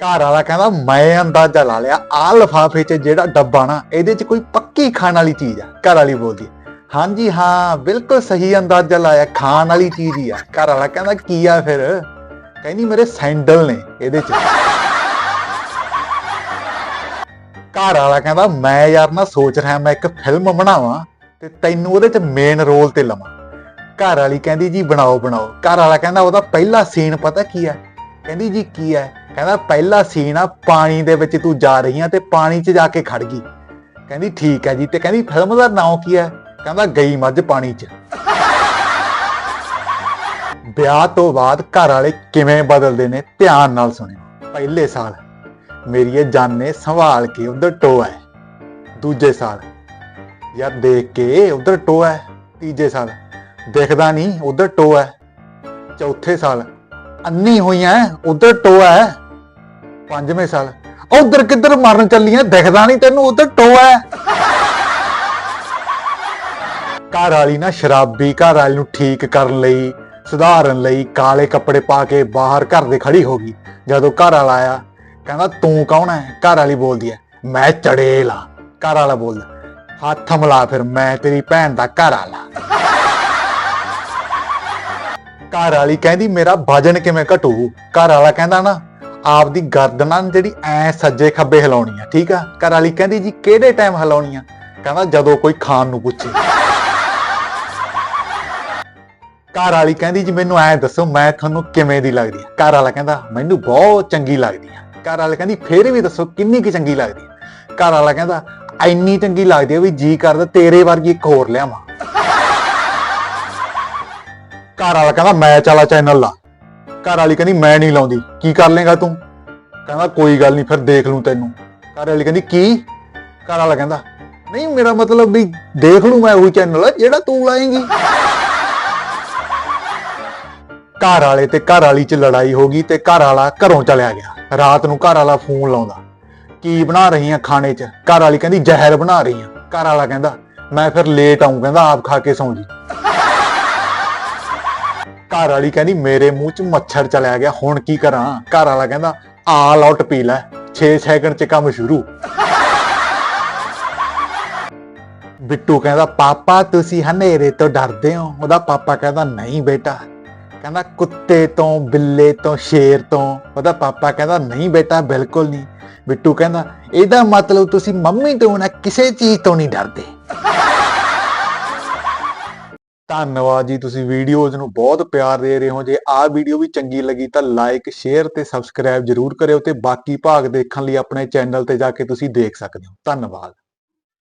ਘਰ ਵਾਲਾ ਕਹਿੰਦਾ, ਮੈਂ ਅੰਦਾਜ਼ਾ ਲਾ ਲਿਆ ਆ ਲਫਾਫੇ 'ਚ ਜਿਹੜਾ ਡੱਬਾ ਨਾ, ਇਹਦੇ 'ਚ ਕੋਈ ਪੱਕੀ ਖਾਣ ਵਾਲੀ ਚੀਜ਼ ਆ, ਘਰ ਵਾਲੀ ਬੋਲਦੀ ਹਾਂਜੀ, ਹਾਂ, ਬਿਲਕੁਲ ਸਹੀ ਅੰਦਾਜ਼ਾ ਲਾਇਆ, ਖਾਣ ਵਾਲੀ ਚੀਜ਼ ਹੀ ਆ। ਘਰ ਵਾਲਾ ਕਹਿੰਦਾ, ਕੀ ਆ ਫਿਰ? ਕਹਿੰਦੀ, ਮੇਰੇ ਸੈਂਡਲ ਨੇ ਇਹਦੇ 'ਚ। ਘਰ ਵਾਲਾ ਕਹਿੰਦਾ, ਮੈਂ ਯਾਰ ਨਾ ਸੋਚ ਰਿਹਾ, ਮੈਂ ਇੱਕ ਫਿਲਮ ਬਣਾਵਾਂ ਤੇ ਤੈਨੂੰ ਉਹਦੇ 'ਚ ਮੇਨ ਰੋਲ ਤੇ ਲਵਾਂ। ਘਰ ਵਾਲੀ ਕਹਿੰਦੀ, ਜੀ, ਬਣਾਓ ਬਣਾਓ। ਘਰ ਵਾਲਾ ਕਹਿੰਦਾ, ਉਹਦਾ ਪਹਿਲਾ ਸੀਨ ਪਤਾ ਕੀ ਹੈ ਕਹਿੰਦੀ, ਜੀ, ਕੀ ਹੈ ਕਹਿੰਦਾ ਪਹਿਲਾ ਸੀਨ ਆ, ਪਾਣੀ ਦੇ ਵਿੱਚ ਤੂੰ ਜਾ ਰਹੀ ਆ ਤੇ ਪਾਣੀ 'ਚ ਜਾ ਕੇ ਖੜ ਗਈ। ਕਹਿੰਦੀ ਠੀਕ ਹੈ ਜੀ ਤੇ ਕਹਿੰਦੀ ਫਿਲਮ ਦਾ ਨਾਮ ਕੀ ਹੈ? ਕਹਿੰਦਾ ਗਈ ਮੱਝ ਪਾਣੀ 'ਚ। ਵਿਆਹ ਤੋਂ ਬਾਅਦ ਘਰ ਵਾਲੇ ਕਿਵੇਂ ਬਦਲਦੇ ਨੇ ਧਿਆਨ ਨਾਲ ਸੁਣਿਓ। ਪਹਿਲੇ ਸਾਲ, ਮੇਰੀ ਇਹ ਜਾਨੇ ਸੰਭਾਲ ਕੇ ਉਧਰ ਟੋਆ ਹੈ। ਦੂਜੇ ਸਾਲ, ਯਾਰ ਦੇਖ ਕੇ ਉਧਰ ਟੋਆ ਹੈ। ਤੀਜੇ ਸਾਲ, ਦੇਖਦਾ ਨਹੀਂ, ਉਧਰ ਟੋਆ ਹੈ। ਚੌਥੇ ਸਾਲ, ਅੰਨੀ ਹੋਈਆਂ, ਉਧਰ ਟੋਆ ਹੈ। ਪੰਜਵੇਂ ਸਾਲ। ਉਧਰ ਕਿੱਧਰ ਮਰਨ ਚੱਲੀਆਂ ਦਿਖਦਾ ਨਹੀਂ ਤੈਨੂੰ, ਉਧਰ ਟੋਆ ਘਰ ਵਾਲੀ ਨਾ ਸ਼ਰਾਬੀ ਘਰ ਵਾਲੀ ਨੂੰ ਠੀਕ ਕਰਨ ਲਈ, ਸੁਧਾਰਨ ਲਈ ਕਾਲੇ ਕੱਪੜੇ ਪਾ ਕੇ ਬਾਹਰ ਘਰ ਦੇ ਖੜੀ ਹੋ ਗਈ। ਜਦੋਂ ਘਰ ਵਾਲਾ ਆਇਆ, ਕਹਿੰਦਾ, ਤੂੰ ਕੌਣ ਹੈ ਘਰ ਵਾਲੀ ਬੋਲਦੀ ਹੈ ਮੈਂ ਚੜੇਲ ਆ। ਘਰ ਵਾਲਾ ਬੋਲਦਾ, ਹੱਥ ਮਿਲਾ ਫਿਰ, ਮੈਂ ਤੇਰੀ ਭੈਣ ਦਾ ਘਰ ਵਾਲਾ। ਘਰ ਵਾਲੀ ਕਹਿੰਦੀ, ਮੇਰਾ ਵਜਨ ਕਿਵੇਂ ਘਟੂ? ਘਰ ਵਾਲਾ ਕਹਿੰਦਾ ਨਾ ਆਪਦੀ ਗਰਦਨਾਂ ਨੂੰ ਜਿਹੜੀ ਐ ਸੱਜੇ ਖੱਬੇ ਹਿਲਾਉਣੀ ਆ, ਠੀਕ ਆ? ਘਰ ਵਾਲੀ ਕਹਿੰਦੀ ਜੀ, ਕਿਹੜੇ ਟਾਈਮ ਹਿਲਾਉਣੀ ਆ? ਕਹਿੰਦਾ ਜਦੋਂ ਕੋਈ ਖਾਣ ਨੂੰ ਪੁੱਛੇ। ਘਰ ਵਾਲੀ ਕਹਿੰਦੀ ਜੀ, ਮੈਨੂੰ ਐ ਦੱਸੋ, ਮੈਂ ਤੁਹਾਨੂੰ ਕਿਵੇਂ ਦੀ ਲੱਗਦੀ ਆ? ਘਰ ਵਾਲਾ ਕਹਿੰਦਾ, ਮੈਨੂੰ ਬਹੁਤ ਚੰਗੀ ਲੱਗਦੀ ਆ। ਘਰ ਵਾਲਾ ਕਹਿੰਦੀ, ਫੇਰ ਵੀ ਦੱਸੋ, ਕਿੰਨੀ ਕੁ ਚੰਗੀ ਲੱਗਦੀ ਆ? ਘਰ ਵਾਲਾ ਕਹਿੰਦਾ ਐਨੀ ਚੰਗੀ ਲੱਗਦੀ ਆ ਵੀ ਜੀ ਕਰਦਾ, ਤੇਰੇ ਵਰਗੀ ਇੱਕ ਹੋਰ ਲਿਆਵਾਂ। ਘਰ ਵਾਲਾ ਕਹਿੰਦਾ, ਮੈਂ ਚਲਾ ਚੈਨਲ ਲਾ। ਘਰ ਵਾਲੀ ਕਹਿੰਦੀ, ਮੈਂ ਨਹੀਂ ਲਾਉਂਦੀ। ਕੀ ਕਰ ਲੇਗਾ ਤੂੰ? ਕਹਿੰਦਾ, ਕੋਈ ਗੱਲ ਨਹੀਂ, ਫਿਰ ਦੇਖ ਲੂੰ ਤੈਨੂੰ। ਘਰ ਵਾਲੀ ਕਹਿੰਦੀ, ਕੀ? ਘਰ ਵਾਲਾ ਕਹਿੰਦਾ, ਨਹੀਂ, ਮੇਰਾ ਮਤਲਬ ਵੀ ਦੇਖ ਲੂੰ ਮੈਂ ਉਹੀ ਚੈਨਲ ਜਿਹੜਾ ਤੂੰ ਲਾਏਂਗੀ। ਘਰ ਵਾਲੇ ਤੇ ਘਰ ਵਾਲੀ ਚ ਲੜਾਈ ਹੋ ਗਈ ਤੇ ਘਰ ਵਾਲਾ ਘਰੋਂ ਚਲਿਆ ਗਿਆ। ਰਾਤ ਨੂੰ ਘਰ ਵਾਲਾ ਫੋਨ ਲਾਉਂਦਾ, ਕੀ ਬਣਾ ਰਹੀ ਆ ਖਾਣੇ ਚ? ਘਰ ਵਾਲੀ ਕਹਿੰਦੀ, ਜ਼ਹਿਰ ਬਣਾ ਰਹੀ ਆ ਘਰ ਵਾਲਾ ਕਹਿੰਦਾ, ਮੈਂ ਫਿਰ ਲੇਟ ਆਉਂ ਕਹਿੰਦਾ, ਆਪ ਖਾ ਕੇ ਸੌਂ ਜੀ। ਘਰ ਵਾਲੀ ਕਹਿੰਦੀ, ਮੇਰੇ ਮੂੰਹ 'ਚ ਮੱਛਰ ਚਲਿਆ ਗਿਆ, ਹੁਣ ਕੀ ਕਰਾਂ? ਘਰ ਵਾਲਾ ਕਹਿੰਦਾ ਆਲ ਆਊਟ ਪੀ ਲੈ। 6 ਸੈਕਿੰਡ 'ਚ ਕੰਮ ਸ਼ੁਰੂ। ਬਿੱਟੂ ਕਹਿੰਦਾ, ਪਾਪਾ, ਤੁਸੀਂ ਹਨੇਰੇ ਤੋਂ ਡਰਦੇ ਹੋ? ਉਹਦਾ ਪਾਪਾ ਕਹਿੰਦਾ, ਨਹੀਂ ਬੇਟਾ। ਕਹਿੰਦਾ, ਕੁੱਤੇ ਤੋਂ, ਬਿੱਲੇ ਤੋਂ, ਸ਼ੇਰ ਤੋਂ। ਉਹਦਾ ਪਾਪਾ ਕਹਿੰਦਾ, ਨਹੀਂ ਬੇਟਾ, ਬਿਲਕੁਲ ਨਹੀਂ। ਬਿੱਟੂ ਕਹਿੰਦਾ, ਇਹਦਾ ਮਤਲਬ ਤੁਸੀਂ ਮੰਮੀ ਤੋਂ ਨਾ ਕਿਸੇ ਚੀਜ਼ ਤੋਂ ਨਹੀਂ ਡਰਦੇ। ਧੰਨਵਾਦ ਜੀ ਤੁਸੀਂ ਵੀਡੀਓਜ਼ ਨੂੰ ਬਹੁਤ ਪਿਆਰ ਦੇ ਰਹੇ ਹੋ। ਜੇ ਆਹ ਵੀਡੀਓ ਵੀ ਚੰਗੀ ਲੱਗੀ ਤਾਂ ਲਾਈਕ ਸ਼ੇਅਰ ਤੇ ਸਬਸਕ੍ਰਾਈਬ ਜਰੂਰ ਕਰਿਓ ਤੇ ਬਾਕੀ ਭਾਗ ਦੇਖਣ ਲਈ ਆਪਣੇ ਚੈਨਲ ਤੇ ਜਾ ਕੇ ਤੁਸੀਂ ਦੇਖ ਸਕਦੇ ਹੋ। ਧੰਨਵਾਦ।